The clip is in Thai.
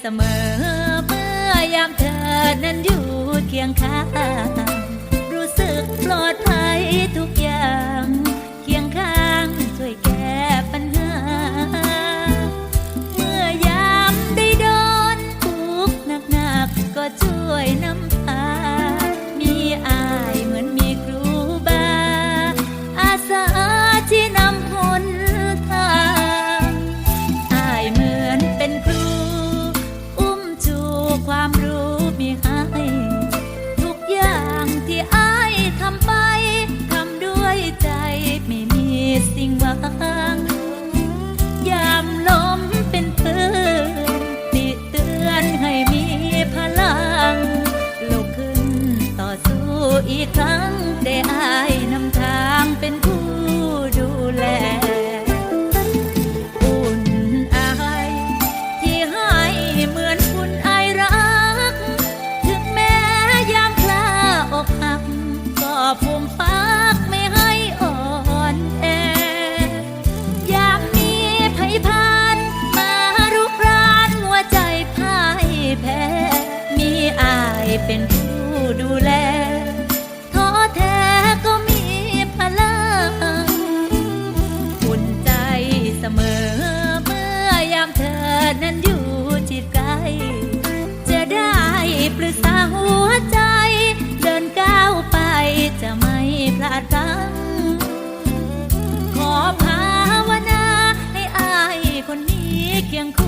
เสมอเมื่อยามเธอนั้นอยู่เคียงข้าง อีกครั้งแต่อาย quien...